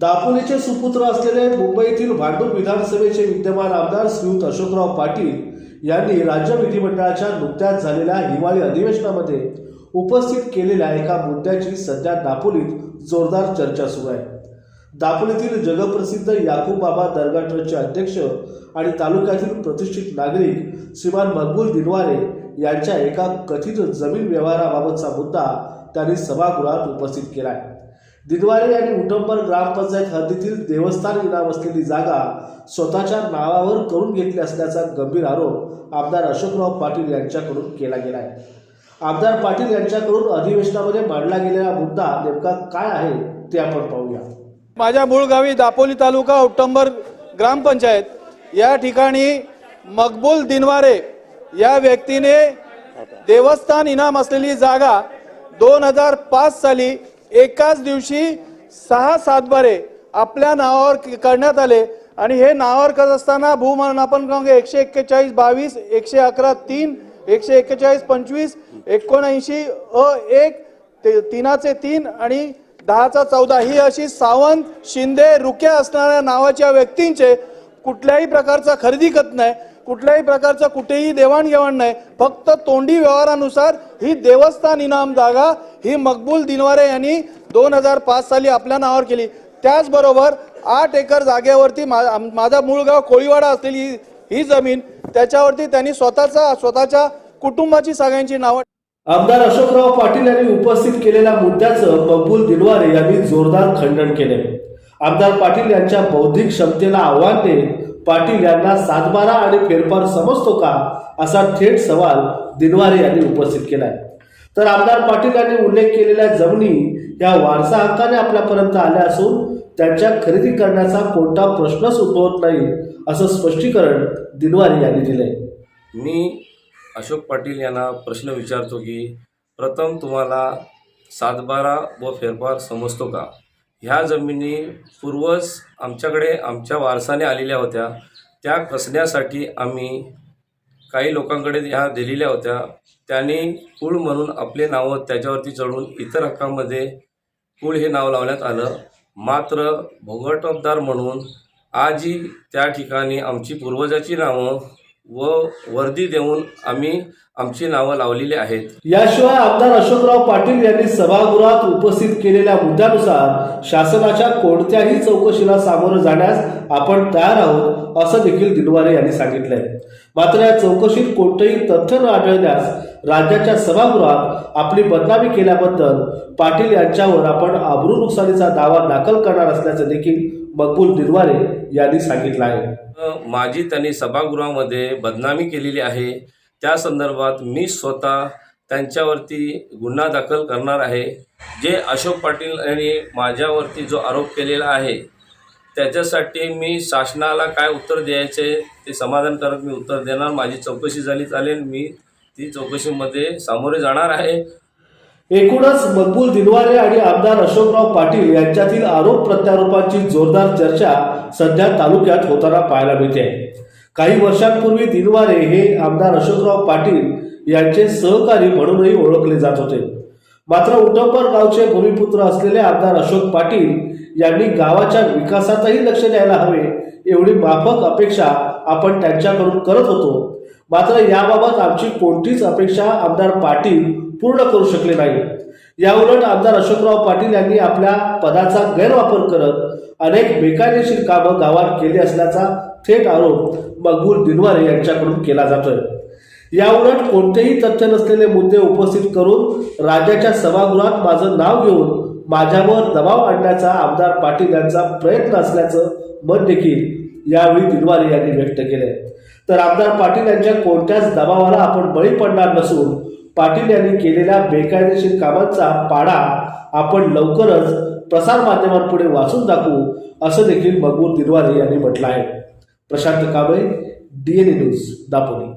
दापोलीचे सुपुत्र असलेले मुंबईतील भांडूप विधानसभेचे विद्यमान आमदार श्रीयुत अशोकराव पाटील यांनी राज्य विधिमंडळाच्या नुकत्याच झालेल्या हिवाळी अधिवेशनामध्ये उपस्थित केलेल्या एका मुद्द्याची सध्या दापोलीत जोरदार चर्चा सुरू आहे. दापोलीतील जगप्रसिद्ध याकूब बाबा दर्गा ट्रस्टचे अध्यक्ष आणि तालुक्यातील प्रतिष्ठित नागरिक श्रीमान मकबूल दिनवारे यांच्या एका कथित जमीन व्यवहाराबाबतचा मुद्दा त्यांनी सभागृहात उपस्थित केला आहे दिनवारे आणि उटंबर ग्रामपंचायत हद्दीतील देवस्थान इनाम असलेली जागा स्वतःच्या नावावर करून घेतली असल्याचा गंभीर आरोप आमदार अशोकराव पाटील यांच्याकडून केला गेला आहे आमदार पाटील यांच्याकडून अधिवेशनामध्ये मांडला गेलेला मुद्दा नेमका काय आहे ते आपण पाहूया. माझ्या मूळ गावी दापोली तालुका उट्टंबर ग्रामपंचायत. या ठिकाणी मकबूल दिनवारे या व्यक्तीने देवस्थान इनाम असलेली जागा दोन हजार पाच साली एकाच दिवशी सहा सातबारे आपल्या नावावर करण्यात आले. आणि हे नावावर करत असताना भूमानापन क्रमांक एकशे एक्केचाळीस बावीस एकशे अकरा तीन एकशे एक्केचाळीस पंचवीस एकोणऐंशी अ एक ते तीनाचे तीन आणि दहाचा चौदा. ही अशी सावंत शिंदे रुक्या असणाऱ्या नावाच्या व्यक्तींचे कुठल्याही प्रकारचा खरेदी करत नाही. कुठल्याही प्रकारचं कुठेही देवाणघेवाण नाही. फक्त तोंडी व्यवहारानुसार ही देवस्थान इनाम जागा ही मकबूल दिनवारे यांनी दोन हजार पाच साली आपल्या नावावर केली. त्याचबरोबर आठ एकर जागेवरती मा माझा मूळ गाव कोळीवाडा असलेली ही- ही जमीन त्याच्यावरती त्यांनी स्वतःचा स्वतःच्या कुटुंबाची सगळ्यांची नावं आमदार अशोकराव पाटील यांनी उपस्थित केलेल्या मुद्द्याचं मकबूल दिनवारे यांनी जोरदार खंडन केले. आमदार पाटील यांच्या बौद्धिक क्षमतेला आव्हान देत पाटील यांना सातबारा आणि फेरफार समजतो का? असा थेट सवाल दिनवारे यांनी उपस्थित केलाय. तर आमदार पाटील यांनी उल्लेख केलेल्या जमिनी या वारसा हक्काने आपल्यापर्यंत आल्या असून त्यांच्या खरेदी करण्याचा कोणता प्रश्नच उद्भवत नाही असं स्पष्टीकरण दिनवारे यांनी दिलंय. मी अशोक पाटील यांना प्रश्न विचारतो की प्रथम तुम्हाला सातबारा व फेरफार समजतो का? ह्या जमिनी पूर्वज आमच्याकडे आमच्या वारसाने आलेल्या होत्या. त्या कसण्यासाठी आम्ही काही लोकांकडे ह्या दिलेल्या होत्या. त्यांनी कुळ म्हणून आपले नावं त्याच्यावरती चढून इतर हक्कामध्ये कुळ हे नाव लावण्यात आलं. मात्र भोगटबदार म्हणून आजही त्या ठिकाणी आमची पूर्वजाची नावं व वर्दी देऊन आम्ही आमची नावं लावलेली आहेत. याशिवाय आमदार अशोकराव पाटील यांनी सभागृहात उपस्थित केलेल्या मुद्द्यानुसार शासनाच्या कोणत्याही चौकशीला सामोरं जाण्यास आपण तयार आहोत असं देखील दिनवारे यांनी सांगितलंय. मात्र या चौकशीत कोणतंही तथ्य न आढळल्यास राज्याच्या सभागृहात आपली बदनामी केल्याबद्दल पाटील यांच्यावर आपण आबरू नुकसानीचा दावा दाखल करणार असल्याचं देखील मकबूल दिनवारे यांनी सांगितलं आहे. माझी त्यांनी सभागृहामध्ये बदनामी केलेली आहे. त्या संदर्भात मी स्वतः त्यांच्यावरती गुन्हा दाखल करणार आहे. जे अशोक पाटील यांनी माझ्यावरती जो आरोप केलेला आहे त्याच्यासाठी मी शासनाला काय उत्तर द्यायचे ते समाधानकारक मी उत्तर देणार. माझी चौकशी झाली चालेल. मी ती चौकशीमध्ये सामोरे जाणार आहे. एकूणच मकबूल दिनवारे आणि आमदार अशोकराव पाटील यांच्यातील आरोप प्रत्यारोपांची जोरदार चर्चा सध्या तालुक्यात होताना पाहायला मिळते. काही वर्षांपूर्वी दिनवारे हे आमदार अशोकराव पाटील यांचे सहकारी म्हणूनही ओळखले जात होते. मात्र उटंबर गावचे भूमिपुत्र असलेले आमदार अशोक पाटील यांनी गावाच्या विकासातही लक्ष द्यायला हवे एवढी माफक अपेक्षा आपण त्यांच्याकडून करत होतो. मात्र याबाबत आमची कोणतीच अपेक्षा आमदार पाटील पूर्ण करू शकले नाही. याउलट आमदार अशोकराव पाटील यांनी आपल्या पदाचा गैरवापर करत अनेक बेकायदेशीर कामं गावात केली असल्याचा थेट आरोप मकबूल दिनवारे यांच्याकडून केला जातोय. याउलट कोणतेही तथ्य नसलेले मुद्दे उपस्थित करून राज्याच्या सभागृहात माझं नाव घेऊन माझ्यावर दबाव आणण्याचा आमदार पाटील यांचा प्रयत्न असल्याचं मत देखील यावेळी दिनवारे यांनी व्यक्त केलंय. तर आमदार पाटील यांच्या कोणत्याच दबावाला आपण बळी पडणार नसून पाटील यांनी केलेल्या बेकायदेशीर कामांचा पाडा आपण लवकरच प्रसार माध्यमांपुढे वाचून दाखवू असं देखील मकबूल तिरवारे यांनी म्हटलं आहे. Prashant Kamble DNA news Dapoli.